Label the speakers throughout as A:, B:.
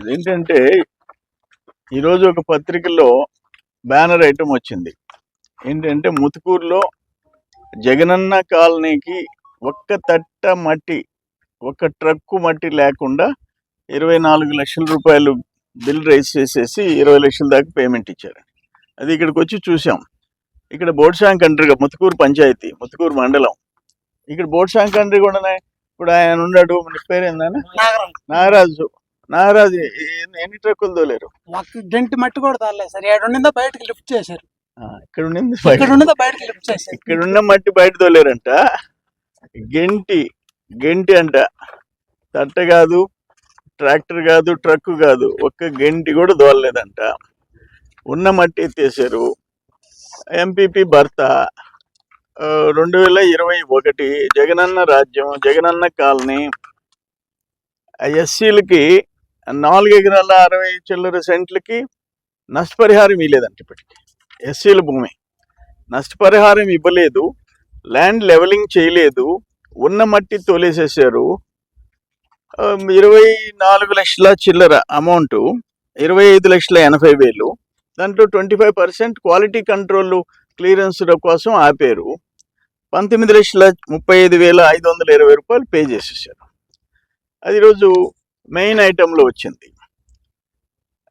A: ఇదేంటంటే ఈరోజు ఒక పత్రికలో బ్యానర్ ఐటమ్ వచ్చింది. ఏంటంటే ముతుకూరులో జగనన్న కాలనీకి ఒక్క తట్ట మట్టి ఒక్క ట్రక్కు మట్టి లేకుండా ఇరవై నాలుగు లక్షల రూపాయలు బిల్ రైజ్ చేసేసి ఇరవై లక్షల దాకా పేమెంట్ ఇచ్చారు. అది ఇక్కడికి వచ్చి చూసాం. ఇక్కడ బోడ్షాంక్ కంట్రీగా ముతుకూరు పంచాయతీ ముతుకూరు మండలం. ఇక్కడ బోడ్షాంక్ కంట్రీ కూడా ఇప్పుడు ఆయన ఉన్నాడు మన పేరు ఏందని
B: నాగరం
A: నాగరాజు. నాగరాజు ఎన్ని- ట్రక్కులు తోలేరు?
B: ఒక గంటి మట్టి కూడా తాలేదు సార్. ఏడు ఉండిందో బయటకి లిఫ్ట్ చేశారు.
A: ఇక్కడ ఉండింది
B: ఇక్కడ ఉన్నదో బయటకి లిఫ్ట్ చేశారు.
A: ఇక్కడ ఉన్న మట్టి బయట తోలేరంట. గెంటి గెంటి అంట. తట్ట కాదు ట్రాక్టర్ కాదు ట్రక్ కాదు. ఒక్క గెంటి కూడా దోలలేదంట ఉన్న మట్టి ఎత్తేసారు. ఎంపీపీ భర్త రెండు వేల ఇరవై ఒకటి జగనన్న రాజ్యం జగనన్న కాలనీ ఎస్సీలకి నాలుగు ఎకరాల అరవై చిల్లర సెంట్లకి నష్టపరిహారం ఇవ్వలేదంట ఇప్పటికి. ఎస్సీల భూమి. నష్టపరిహారం ఇవ్వలేదు. ల్యాండ్ లెవెలింగ్ చేయలేదు. ఉన్న మట్టి తోలేసేసారు ఇరవై నాలుగు లక్షల చిల్లర అమౌంట్ ఇరవై ఐదు లక్షల ఎనభై వేలు. దాంట్లో twenty five percent quality control clearance కోసం ఆపారు. పంతొమ్మిది లక్షల ముప్పై ఐదు వేల ఐదు వందల ఇరవై రూపాయలు పే చేసేసారు అది ఈరోజు మెయిన్ ఐటెంలో వచ్చింది.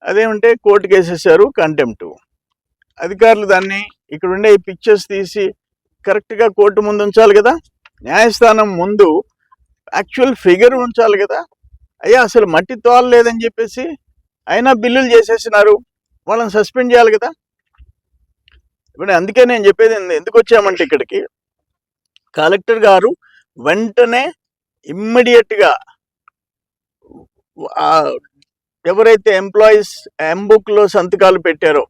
A: అదేమంటే కోర్టుకు వేసేసారు కంటెంప్ట్. అధికారులు దాన్ని ఇక్కడ ఉండే ఈ పిక్చర్స్ తీసి కరెక్ట్గా కోర్టు ముందు ఉంచాలి కదా? న్యాయస్థానం ముందు యాక్చువల్ ఫిగర్ ఉంచాలి కదా? అయ్యా అసలు మట్టి తోలలేదని చెప్పేసి అయినా బిల్లులు చేసేసినారు. వాళ్ళని సస్పెండ్ చేయాలి కదా? ఇప్పుడు అందుకే నేను చెప్పేది ఎందుకు వచ్చామంటే ఇక్కడికి? కలెక్టర్ గారు వెంటనే ఇమ్మీడియట్గా ఎవరైతే ఎంప్లాయీస్ ఎంబుక్లో సంతకాలు పెట్టారో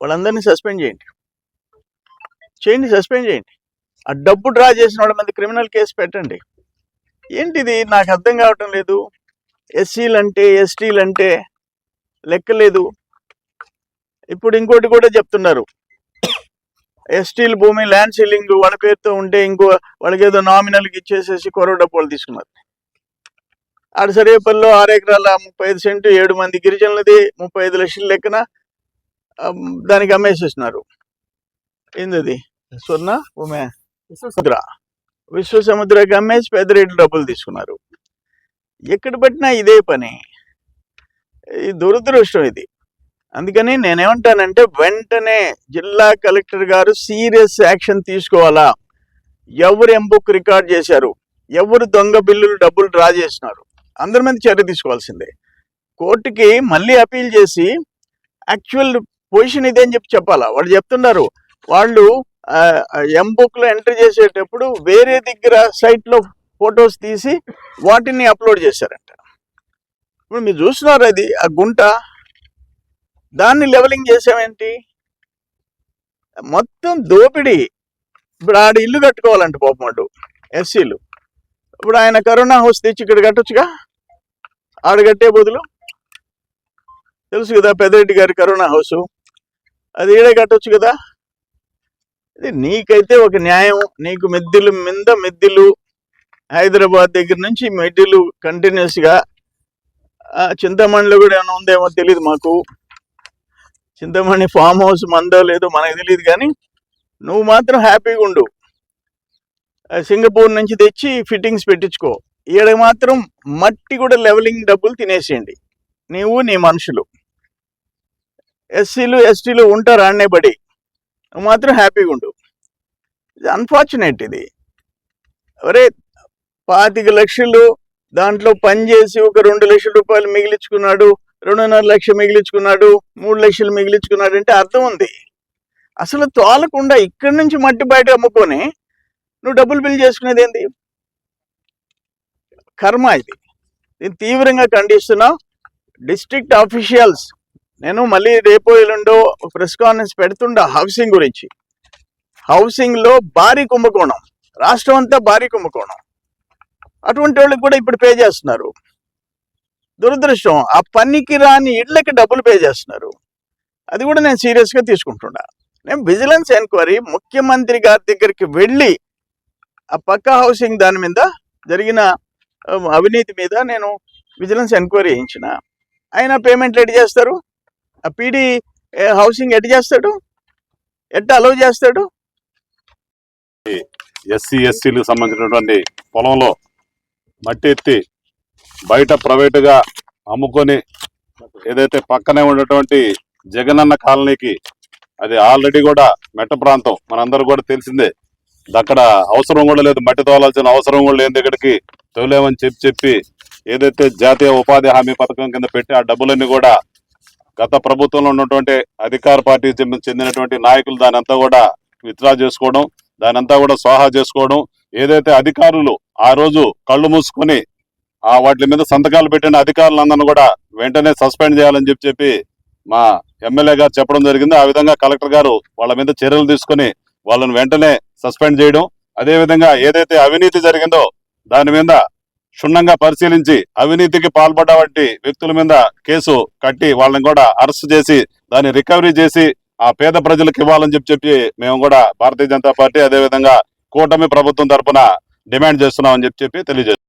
A: వాళ్ళందరినీ సస్పెండ్ చేయండి. చేయండి సస్పెండ్ చేయండి. ఆ డబ్బు డ్రా చేసిన వాళ్ళ మీద క్రిమినల్ కేసు పెట్టండి. ఏంటిది? నాకు అర్థం కావటం లేదు. ఎస్సీలు అంటే ఎస్టీలు అంటే లెక్కలేదు. ఇప్పుడు ఇంకోటి కూడా చెప్తున్నారు. ఎస్టీల భూమి ల్యాండ్ సీలింగ్ వాళ్ళ పేరుతో ఉంటే ఇంకో వాళ్ళకి ఏదో నామినల్కి ఇచ్చేసేసి కొరవ డబ్బులు తీసుకున్నారు. ఆడ ఆరు ఎకరాల ముప్పై ఐదు సెంటు ఏడు మంది గిరిజనులది ముప్పై ఐదు లక్షల లెక్కన దానికి అమ్మేసేసినారు ఏంది స్వర్ణ? ఉమే? సముద్ర విశ్వసముద్రకి అమ్మేసి పెద్ద రేట్లు డబ్బులు తీసుకున్నారు. ఎక్కడ పట్టినా ఇదే పని. ఇది దురదృష్టం ఇది. అందుకని నేనేమంటానంటే వెంటనే జిల్లా కలెక్టర్ గారు సీరియస్ యాక్షన్ తీసుకోవాలా? ఎవరు ఎంబుక్ రికార్డ్ చేశారు? ఎవరు దొంగ బిల్లులు డబ్బులు డ్రా చేసినారు? అందరి మీద చర్య తీసుకోవాల్సిందే. కోర్టుకి మళ్ళీ అపీల్ చేసి యాక్చువల్ పొజిషన్ ఇదే అని చెప్పి చెప్పాలా? వాళ్ళు చెప్తున్నారు. వాళ్ళు ఎంబుక్లో ఎంటర్ చేసేటప్పుడు వేరే దగ్గర సైట్లో ఫొటోస్ తీసి వాటిని అప్లోడ్ చేశారంట. ఇప్పుడు మీరు చూస్తున్నారు అది ఆ గుంట. దాన్ని లెవెలింగ్ చేసామేంటి? మొత్తం దోపిడీ. ఇప్పుడు ఆడ ఇల్లు కట్టుకోవాలంట పాపమాడు ఎస్సీలు. ఇప్పుడు ఆయన కరోనా హౌస్ తెచ్చి ఇక్కడ కట్టొచ్చుగా? ఆడ కట్టే బదులు. తెలుసు కదా పెద్దరెడ్డి గారి కరోనా హౌస్. అది ఈడే కట్టొచ్చు కదా. ఇది నీకైతే ఒక న్యాయం. నీకు మెద్దిలు మింద మెద్దిలు హైదరాబాద్ దగ్గర నుంచి మెడ్డిలు కంటిన్యూస్గా. చింతమణిలో కూడా ఏమైనా ఉందేమో తెలియదు మాకు. చింతమణి ఫామ్ హౌస్ మందో లేదో మనకు తెలియదు కానీ నువ్వు మాత్రం హ్యాపీగా ఉండు. సింగపూర్ నుంచి తెచ్చి ఫిట్టింగ్స్ పెట్టించుకో. ఈడ మాత్రం మట్టి కూడా లెవెలింగ్ డబ్బులు తినేసేయండి. నీవు నీ మనుషులు. ఎస్సీలు ఎస్టీలు ఉంటారు ఆడనే బడి నువ్వు మాత్రం హ్యాపీగా ఉండు. ఇది అన్ఫార్చునేట్ ఇది. ఒరే పాతిక లక్షలు దాంట్లో పని చేసి ఒక రెండు లక్షల రూపాయలు మిగిలించుకున్నాడు రెండున్నర లక్షలు మిగిలించుకున్నాడు మూడు లక్షలు మిగిలించుకున్నాడు అంటే అర్థం ఉంది. అసలు తోలకుండా ఇక్కడి నుంచి మట్టి బయట అమ్ముకొని నువ్వు డబ్బులు బిల్ చేసుకునేది ఏంది? కర్మ ఇది. నేను తీవ్రంగా ఖండిస్తున్నా. డిస్ట్రిక్ట్ ఆఫీషియల్స్ నేను మళ్ళీ రేపో ఎల్లుండో ప్రెస్ కాన్ఫరెన్స్ పెడుతుండా హౌసింగ్ గురించి. హౌసింగ్లో భారీ కుంభకోణం. రాష్ట్రం అంతా భారీ కుంభకోణం. అటువంటి వాళ్ళకి కూడా ఇప్పుడు పే చేస్తున్నారు. దురదృష్టం ఆ పనికి రాని ఇళ్ళకి డబ్బులు పే చేస్తున్నారు. అది కూడా నేను సీరియస్గా తీసుకుంటున్నా. నేను విజిలెన్స్ ఎంక్వైరీ ముఖ్యమంత్రి గారి దగ్గరికి వెళ్ళి ఆ పక్క హౌసింగ్ దాని మీద జరిగిన అవినీతి మీద నేను విజిలెన్స్ ఎంక్వైరీ చేయించిన. అయినా పేమెంట్లు ఎట్ చేస్తారు? ఆ పీడీ హౌసింగ్ ఎట్ చేస్తాడు? ఎట్ అలౌ చేస్తాడు?
C: ఎస్సీ ఎస్సీలకు సంబంధించినటువంటి పొలంలో మట్టి ఎత్తి బయట ప్రైవేటుగా అమ్ముకొని ఏదైతే పక్కనే ఉన్నటువంటి జగనన్న కాలనీకి అది ఆల్రెడీ కూడా మెట్ట ప్రాంతం. మనందరూ కూడా తెలిసిందే. అక్కడ అవసరం కూడా లేదు. మట్టి తోలాల్సిన అవసరం కూడా లేని దగ్గరికి తోలేమని చెప్పి చెప్పి ఏదైతే జాతీయ ఉపాధి హామీ పథకం కింద పెట్టి ఆ డబ్బులన్నీ కూడా గత ప్రభుత్వంలో ఉన్నటువంటి అధికార పార్టీ చెందినటువంటి నాయకులు దాని కూడా విత్డ్రా చేసుకోవడం దానంతా కూడా స్వాహా చేసుకోవడం ఏదైతే అధికారులు ఆ రోజు కళ్ళు మూసుకొని ఆ వాటి మీద సంతకాలు పెట్టిన అధికారులందరినీ కూడా వెంటనే సస్పెండ్ చేయాలని చెప్పి చెప్పి మా ఎమ్మెల్యే గారు చెప్పడం జరిగింది. ఆ విధంగా కలెక్టర్ గారు వాళ్ళ మీద చర్యలు తీసుకొని వాళ్ళని వెంటనే సస్పెండ్ చేయడం. అదే విధంగా ఏదైతే అవినీతి జరిగిందో దాని మీద క్షుణ్ణంగా పరిశీలించి అవినీతికి పాల్పడ్డ వంటి వ్యక్తుల మీద కేసు కట్టి వాళ్ళని కూడా అరెస్ట్ చేసి దాన్ని రికవరీ చేసి ఆ పేద ప్రజలకు ఇవ్వాలని చెప్పి చెప్పి మేము కూడా భారతీయ జనతా పార్టీ అదే విధంగా కూటమి ప్రభుత్వం తరపున డిమాండ్ చేస్తున్నామని చెప్పి చెప్పి తెలియజేస్తున్నాం.